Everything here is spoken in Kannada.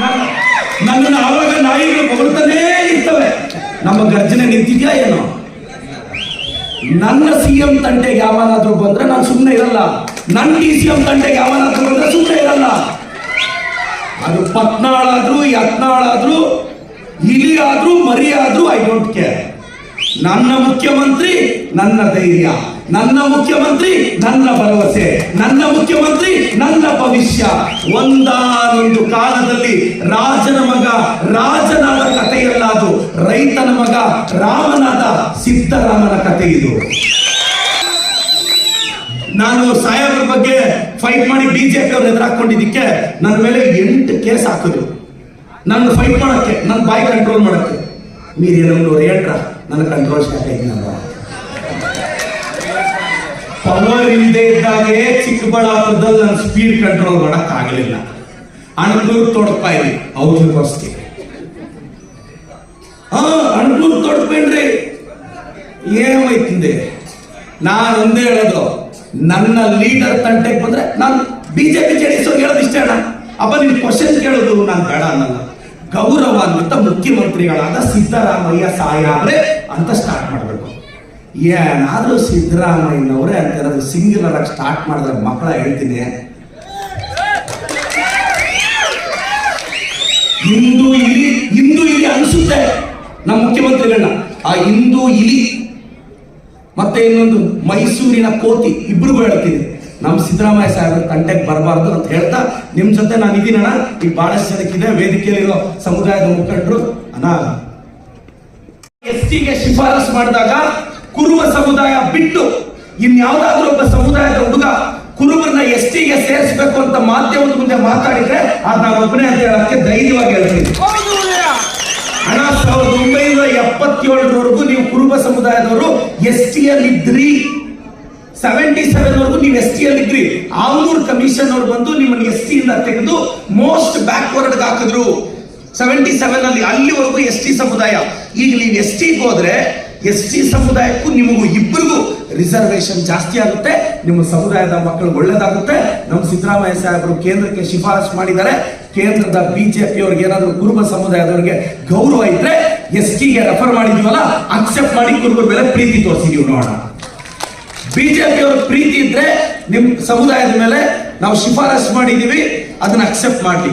ನನ್ನ- ಆವಾಗ ನಾಯಿಗಳು ಹೊಗಳ್ತಾನೇ ಇರ್ತವೆ. ನಮ್ಮ ಗರ್ಜನೆ ನಿಂತಿದ್ಯಾ ಏನೋ? ನನ್ನ ಸಿ ಎಂ ತಂಟೆಗೆ ಯಾವನಾದ್ರೂ ಬಂದ್ರೆ ನಾನು ಸುಮ್ಮನೆ ಇರಲ್ಲ. ನನ್ನ ಡಿ ಸಿ ಎಂ ತಂಟೆಗೆ ಯಾವನಾದ್ರೂ ಬಂದ್ರೆ ಸುಮ್ಮನೆ ಇರಲ್ಲ. ಅದು ಪತ್ನಾಳಾದ್ರೂ, ಯತ್ನಾಳಾದ್ರೂ ಇಲಿ ಆದ್ರೂ ಮರಿ ಆದ್ರೂ ಐ ಡೋಂಟ್ ಕೇರ್ ನನ್ನ ಮುಖ್ಯಮಂತ್ರಿ, ನನ್ನ ಧೈರ್ಯ. ನನ್ನ ಮುಖ್ಯಮಂತ್ರಿ, ನನ್ನ ಭರವಸೆ. ನನ್ನ ಮುಖ್ಯಮಂತ್ರಿ, ನನ್ನ ಭವಿಷ್ಯ. ಒಂದಾನೊಂದು ಕಾಲದಲ್ಲಿ ರಾಜನ ಮಗ, ರಾಜನಾದ ಕಥೆಯಲ್ಲ ಅದು ರೈತನ ಮಗ, ರಾಮನಾದ ಸಿದ್ದರಾಮನ ಕಥೆ ಇದು. ನಾನು ಸಾಹೇಬ್ರ ಬಗ್ಗೆ ಫೈಟ್ ಮಾಡಿ ಬಿಜೆಪಿ ಅವ್ರು ಎದುರಾಕೊಂಡಿದ್ದಕ್ಕೆ ನನ್ನ ಮೇಲೆ ಎಂಟು ಕೇಸ್ ಹಾಕಿದ್ರು. ನನ್ನ ಫೈಟ್ ಮಾಡಕ್ಕೆ, ನನ್ನ ಬಾಯಿ ಕಂಟ್ರೋಲ್ ಮಾಡೋಕ್ಕೆ. ನಮ್ಮನವ್ರು ಹೇಳ್ರ, ನನ್ನ ಕಂಟ್ರೋಲ್ ಸ್ಟಾರ್ಟ್ ಆಯ್ತು ಇದ್ದಾಗೆ ಚಿಕ್ಕಬಳ್ಳಾಪುರದಲ್ಲಿ ನನ್ನ ಸ್ಪೀಡ್ ಕಂಟ್ರೋಲ್ ಮಾಡಕ್ ಆಗಲಿಲ್ಲ ಅಣಗೂರು ತೊಡಪಾಯಿ ಔಷಧ ಹಾ ಅಣ್ಣೂರ್ ತೊಡಪೇನ್ರಿ ಏನಾಯ್ತಿಂದೆ ನಾನು ಒಂದೇ ಹೇಳೋದು, ನನ್ನ ಲೀಡರ್ ತಂಟೆಗೆ ಬಂದ್ರೆ ನಾನು ಬಿಜೆಪಿ ಜೆಡಿಎಸ್ ಹೇಳೋದು ಇಷ್ಟ ಅಣ್ಣ. ಅಪ್ಪ, ನಿನ್ ಕ್ವಶನ್ ಕೇಳೋದು ನಾನು ಬೇಡ ಅನ್ನಲ್ಲ. ಗೌರವಾನ್ವಿತ ಮುಖ್ಯಮಂತ್ರಿಗಳಾದ ಸಿದ್ದರಾಮಯ್ಯ ಸಾಯಾಬ್ರೆ ಅಂತ ಸ್ಟಾರ್ಟ್ ಮಾಡಬೇಕು. ಏನಾದ್ರೂ ಸಿದ್ದರಾಮಯ್ಯನವರೇ ಅಂತ ಇರೋದು ಸಿಂಗಲ್ ಆಗಿ ಸ್ಟಾರ್ಟ್ ಮಾಡಿದ್ರೆ ಮಕ್ಕಳ ಹೇಳ್ತೀನಿ. ಹಿಂದೂ ಇಲಿ ಹಿಂದೂ ಇಲಿ ಅನಿಸುತ್ತೆ. ನಮ್ಮ ಮುಖ್ಯಮಂತ್ರಿಗಳನ್ನ. ಆ ಹಿಂದೂ ಇಲಿ ಮತ್ತೆ ಇನ್ನೊಂದು ಮೈಸೂರಿನ ಕೋತಿ, ಇಬ್ರಿಗೂ ಹೇಳ್ತೀನಿ. ನಮ್ಮ ಸಿದ್ದರಾಮಯ್ಯ ಸಾಹೇಬ್ರ ಕಂಟೆಗೆ ಬರಬಾರ್ದು ಅಂತ ಹೇಳ್ತಾ ನಿಮ್ಮ ಜೊತೆ ನಾನು ಇದೀನಣ್ಣ ಈ ಬಹಳಷ್ಟು ಜನಕ್ಕಿದೆ, ವೇದಿಕೆಯಲ್ಲಿರೋ ಸಮುದಾಯದ ಮುಖಂಡರು. ಅಣ್ಣ. ಎಸ್ ಟಿಗೆ ಶಿಫಾರಸ್ ಮಾಡಿದಾಗ ಕುರುಬ ಸಮುದಾಯ ಬಿಟ್ಟು ಇನ್ಯಾವುದಾದ್ರೂ ಒಬ್ಬ ಸಮುದಾಯದ ಹುಡುಗ ಕುರುಬರನ್ನ ಎಸ್ ಟಿಗೆ ಸೇರಿಸಬೇಕು ಅಂತ ಮಾಧ್ಯಮದ ಮುಂದೆ ಮಾತಾಡಿದ್ರೆ ಅದ್ ನಾನು ಅಂತ ಹೇಳಕ್ಕೆ ಧೈರ್ಯವಾಗಿ ಹೇಳ್ತೀನಿ. ಹಣ ಸಾವಿರದ ಒಂಬೈನೂರ ಎಪ್ಪತ್ತೇಳರವರೆಗೂ ನೀವು ಕುರುಬ ಸಮುದಾಯದವರು ಎಸ್ ಟಿ ಅಲ್ಲಿ ಇದ್ರಿ ಸೆವೆಂಟಿ ಸೆವೆನ್ ವರೆಗೂ ನೀವು ಎಸ್ ಟಿ ಅಲ್ಲಿ ಇದ್ರಿ ಆಲ್ನೂರ್ ಕಮಿಷನ್ ಅವ್ರು ಬಂದು ನಿಮ್ಮನ್ನು ಎಸ್ ಟಿ ಇಂದ ತೆಗೆದು ಮೋಸ್ಟ್ ಬ್ಯಾಕ್ವರ್ಡ್ ಹಾಕಿದ್ರು. ಸೆವೆಂಟಿ ಸೆವೆನ್ ಅಲ್ಲಿ ಅಲ್ಲಿವರೆಗೂ ಎಸ್ ಟಿ ಸಮುದಾಯ. ಈಗ ನೀವು ಎಸ್ ಟಿ ಹೋದ್ರೆ ಎಸ್ ಟಿ ಸಮುದಾಯಕ್ಕೂ ನಿಮಗೂ ಇಬ್ಬರಿಗೂ ರಿಸರ್ವೇಶನ್ ಜಾಸ್ತಿ ಆಗುತ್ತೆ. ನಿಮ್ಮ ಸಮುದಾಯದ ಮಕ್ಕಳು ಒಳ್ಳೇದಾಗುತ್ತೆ. ನಮ್ಮ ಸಿದ್ದರಾಮಯ್ಯ ಸಾಹೇಬರು ಕೇಂದ್ರಕ್ಕೆ ಶಿಫಾರಸು ಮಾಡಿದ್ದಾರೆ. ಕೇಂದ್ರದ ಬಿಜೆಪಿ ಅವ್ರಿಗೆ ಏನಾದರೂ ಕುರುಬ ಸಮುದಾಯದವರಿಗೆ ಗೌರವ ಇದ್ರೆ ಎಸ್ ಟಿಗೆ ರೆಫರ್ ಮಾಡಿದೀವಲ್ಲ ಅಕ್ಸೆಪ್ಟ್ ಮಾಡಿ ಕುರುಬರ ಮೇಲೆ ಪ್ರೀತಿ ತೋರಿಸಿದೀವಿ ನೋಡೋಣ. ಬಿಜೆಪಿ ಅವ್ರ ಪ್ರೀತಿ ಇದ್ರೆ ನಿಮ್ಮ ಸಮುದಾಯದ ಮೇಲೆ ನಾವು ಶಿಫಾರಸು ಮಾಡಿದೀವಿ, ಅದನ್ನ ಅಕ್ಸೆಪ್ಟ್ ಮಾಡ್ಲಿ.